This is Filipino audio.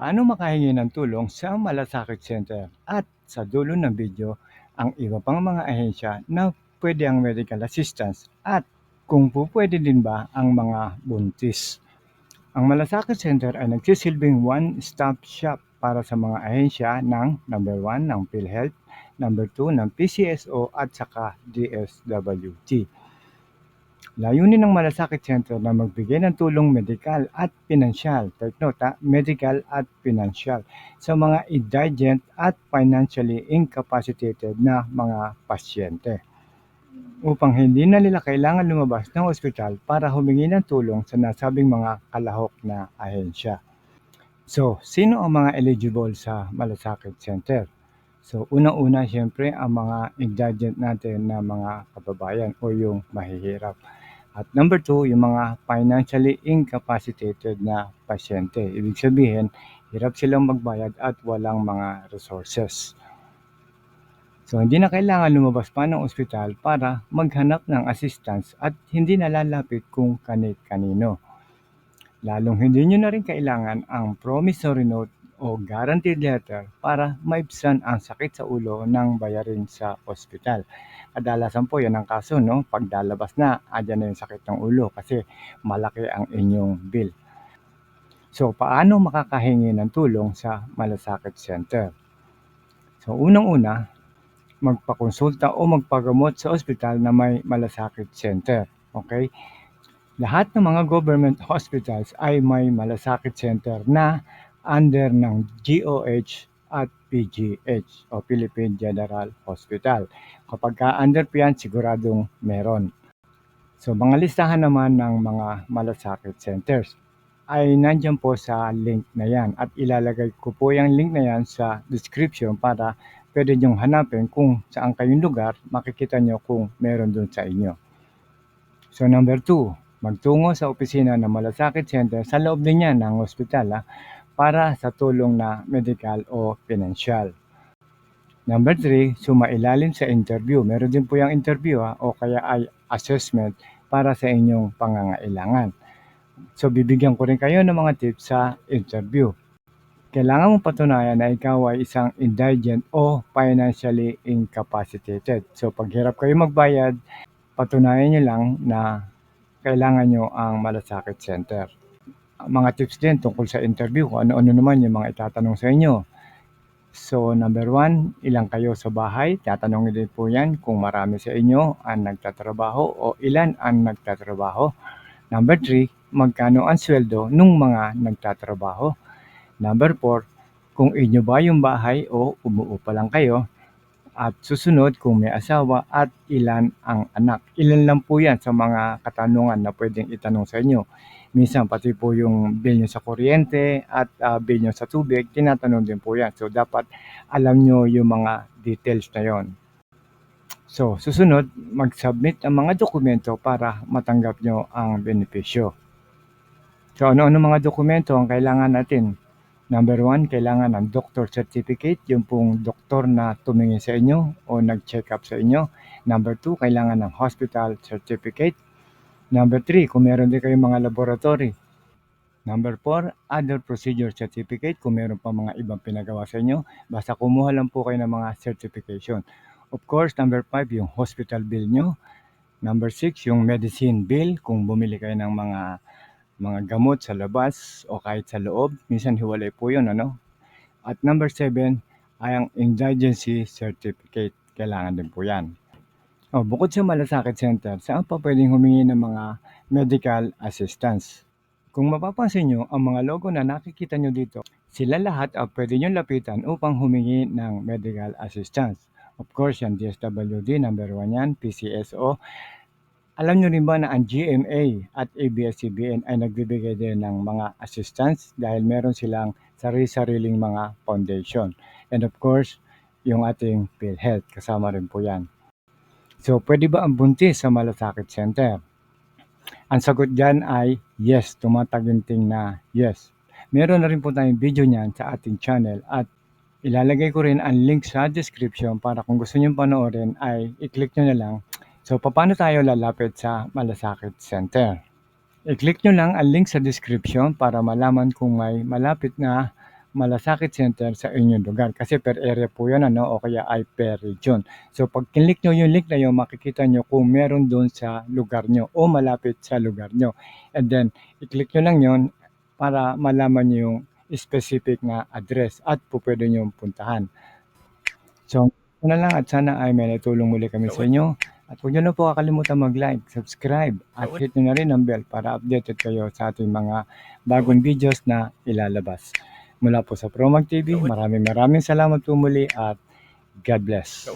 Paano makahingi ng tulong sa Malasakit Center at sa dulo ng video ang iba pang mga ahensya na pwede ang medical assistance at kung po pwede din ba ang mga buntis. Ang Malasakit Center ay nagsisilbing one-stop shop para sa mga ahensya ng number 1 ng PhilHealth, number 2 ng PCSO at saka DSWT. Layunin ng Malasakit Center na magbigay ng tulong medikal at pinansyal, take note ha, medical at pinansyal sa mga indigent at financially incapacitated na mga pasyente upang hindi na nila kailangan lumabas ng ospital para humingi ng tulong sa nasabing mga kalahok na ahensya. So, sino ang mga eligible sa Malasakit Center? So, unang-una, siyempre, ang mga indigent natin na mga kababayan o yung mahihirap. At number two, yung mga financially incapacitated na pasyente. Ibig sabihin, hirap silang magbayad at walang mga resources. So, hindi na kailangan lumabas pa ng ospital para maghanap ng assistance at hindi nalalapit kung kanit-kanino. Lalong hindi nyo na rin kailangan ang promissory note o guaranteed letter para maibsan ang sakit sa ulo ng bayarin sa ospital. Kadalasan po yan ang kaso, no? Pag dalabas na, andyan na yung sakit ng ulo kasi malaki ang inyong bill. So, paano makakahingi ng tulong sa Malasakit Center? So, unang-una, magpakonsulta o magpagamot sa ospital na may Malasakit Center. Okay? Lahat ng mga government hospitals ay may Malasakit Center na under ng GOH at PGH o Philippine General Hospital. Kapag ka under po yan, siguradong meron. So mga listahan naman ng mga malasakit centers ay nandyan po sa link na yan at ilalagay ko po yung link na yan sa description para pwede nyong hanapin kung saan kayong lugar, makikita nyo kung meron dun sa inyo. So number two, magtungo sa opisina ng Malasakit Center sa loob din yan ng ospital. Ha? Para sa tulong na medical o pinansyal. Number 3, sumailalim sa interview. Meron din po yung interview ha, o kaya ay assessment para sa inyong pangangailangan. So bibigyan ko rin kayo ng mga tips sa interview. Kailangan mong patunayan na ikaw ay isang indigent o financially incapacitated. So paghirap kayo magbayad, patunayan nyo lang na kailangan nyo ang malasakit center mga tips din tungkol sa interview kung ano-ano naman yung mga itatanong sa inyo. So, number one, ilang kayo sa bahay? Tatanungin din po yan kung marami sa inyo ang nagtatrabaho o ilan ang nagtatrabaho. Number three, magkano ang sweldo nung mga nagtatrabaho. Number four, kung inyo ba yung bahay o umuupa lang kayo. At susunod, kung may asawa at ilan ang anak. Ilan lang po yan sa mga katanungan na pwedeng itanong sa inyo. Minsan pati po yung bill nyo sa kuryente at uh, bill nyo sa tubig, tinatanong din po yan. So dapat alam nyo yung mga details na yon. So susunod, mag-submit ang mga dokumento para matanggap nyo ang benepisyo. So ano-ano mga dokumento ang kailangan natin? Number one, kailangan ng doctor certificate, yung pong doktor na tumingin sa inyo o nag-check up sa inyo. Number two, kailangan ng hospital certificate. Number 3, kung meron din kayong mga laboratory. Number 4, other procedure certificate. Kung meron pa mga ibang pinagawa sa inyo, basta kumuha lang po kayo ng mga certification. Of course, number 5, yung hospital bill nyo. Number 6, yung medicine bill. Kung bumili kayo ng mga mga gamot sa labas o kahit sa loob. Minsan hiwalay po yun, ano? At number 7, ay ang indigency certificate. Kailangan din po yan. Oh, bukod sa Malasakit Center, saan pa pwedeng humingi ng mga medical assistance? Kung mapapansin nyo, ang mga logo na nakikita nyo dito, sila lahat ay pwede nyo lapitan upang humingi ng medical assistance. Of course, yan DSWD, number 1 yan, PCSO. Alam nyo rin ba na ang GMA at ABS-CBN ay nagbibigay din ng mga assistance dahil meron silang sarili-sariling mga foundation. And of course, yung ating PhilHealth, kasama rin po yan. So, pwede ba ang buntis sa malasakit center? Ang sagot dyan ay yes, tumataginting na yes. Meron na rin po tayong video niyan sa ating channel at ilalagay ko rin ang link sa description para kung gusto nyo panoorin ay i-click nyo na lang. So, paano tayo lalapit sa malasakit center? I-click nyo lang ang link sa description para malaman kung may malapit na malasakit center sa inyong lugar. Kasi per area po yan ano, o kaya ay per region. So pag kinlik nyo yung link na yun, makikita nyo kung meron doon sa lugar nyo o malapit sa lugar nyo. And then, i-click nyo lang yun para malaman nyo yung specific na address at po pwede nyo puntahan. So, na lang at sana ay may natulong muli kami sa inyo. At huwag nyo na po kakalimutan mag-like, subscribe, at hit nyo na rin ang bell para updated kayo sa ating mga bagong videos na ilalabas. Mula po sa Promag TV, maraming maraming salamat po muli at God bless.